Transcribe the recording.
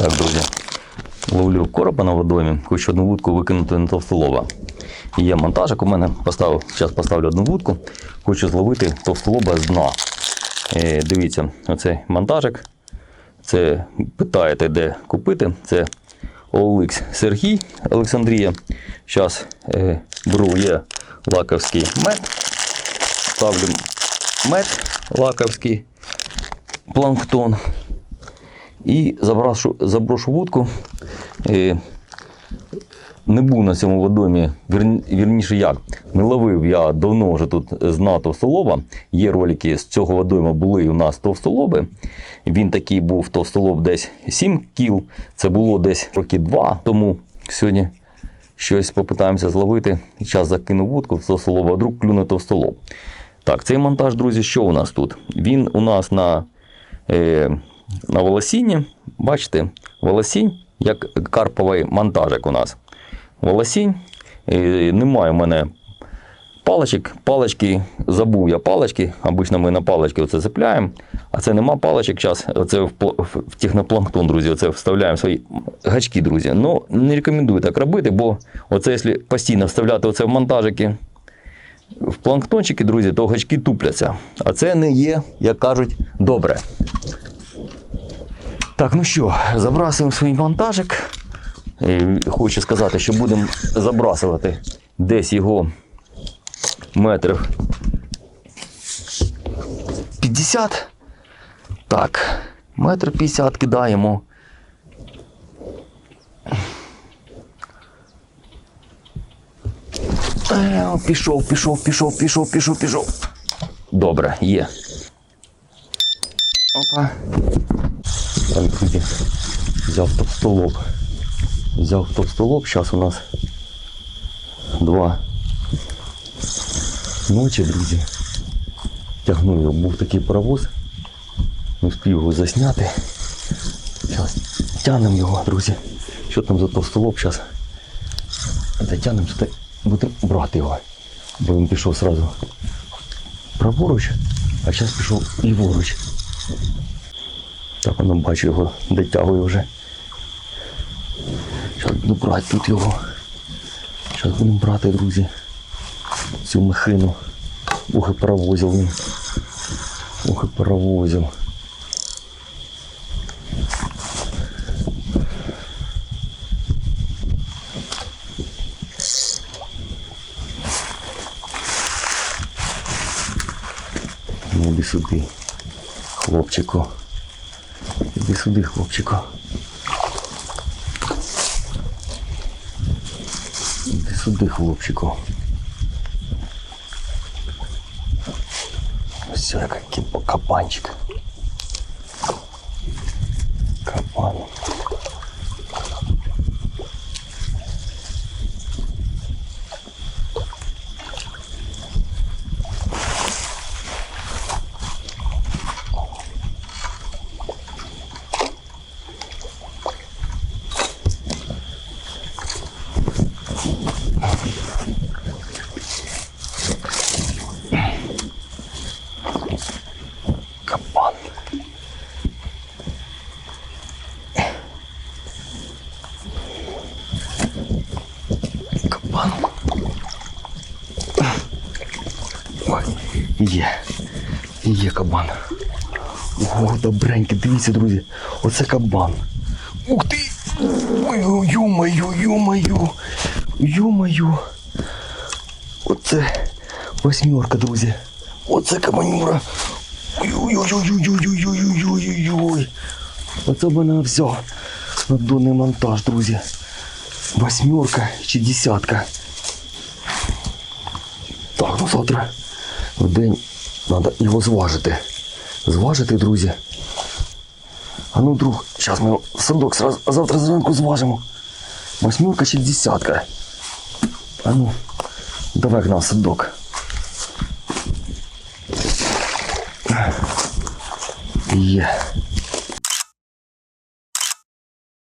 Так, друзі, ловлю коропа на водоймі, хочу одну вудку викинути на товстолоба. Є монтажик у мене, поставив, зараз поставлю одну вудку, хочу зловити товстолоба з дна. Е, дивіться, оцей монтажик. Це питаєте, де купити. Це OLX Сергій Олександрія. Зараз е, беру є лаковський мед. Ставлю мед лаковський, планктон. І заброшу, заброшу вудку. Е, не був на цьому водомі, вірніше як, не ловив я давно вже тут з дна товстолоба. Є ролики з цього водойма були у нас товстолоби. Він такий був товстолоб десь 7 кіл. Це було десь роки 2 тому. Сьогодні щось попитаємося зловити. Час закину вудку в товстолоба, а вдруг клюне товстолоб. Так, цей монтаж, друзі, що у нас тут? Він у нас на, е, на волосінні. Бачите, волосінь, як карповий монтажик у нас. Волосінь. Немає в мене паличок. Палички, забув я палички. Обично ми на палички оце цепляємо. А це нема паличок. Зараз пла- в- в технопланктон, друзі, оце вставляємо свої гачки, друзі. Ну, не рекомендую так робити, бо оце, якщо постійно вставляти оце в монтажики, в планктончики, друзі, то гачки тупляться. А це не є, як кажуть, добре. Так, ну що, забрасуємо свій монтажик. Е, Хочу сказати, що будемо забрасувати десь його метрів 50. Так, метр 50 кидаємо. Е, Пішов, пішов, пішов, пішов, пішов, пішов. Добре, є. Опа. Так, друзі, взяв товстолоб. Взяв товстолоб. Зараз у нас два ночі, друзі. Тягну його, був такий паровоз. Не встиг його засняти. Зараз тягнемо його, друзі. Що там за товстолоб зараз? Затягнемо сюди, будемо брати його. Бо він пішов одразу праворуч, а зараз пішов ліворуч. Так воно бачу його, дотягую вже. Зараз буду брати тут його. Зараз будемо брати, друзі, цю махину. Ох і паровозив він. Ох і паровозив. Ну, сюди, хлопчику. Іди сюди, хлопчику. Іди сюди, хлопчику. Все, який кабанчик. Кабан. Кабан. Кабан. Ой, є. Є кабан. О, добренький, дивіться, друзі. Оце кабан. Ух ти! Ой, ю-маю, ю-маю. Ю-маю. Оце восьмерка, друзі. Оце кабанюра. Ой-ой-ой-ой-ой-ой-ой-ой-ой-ой. Оце в мене все. Надонний монтаж, друзі. Восьмерка чи десятка. Так, ну завтра в день треба його зважити. Зважити, друзі. А ну, друг, зараз ми його в садок а завтра зранку зважимо. Восьмерка чи десятка. А ну, давай гнав садок. Є. Е. Yeah.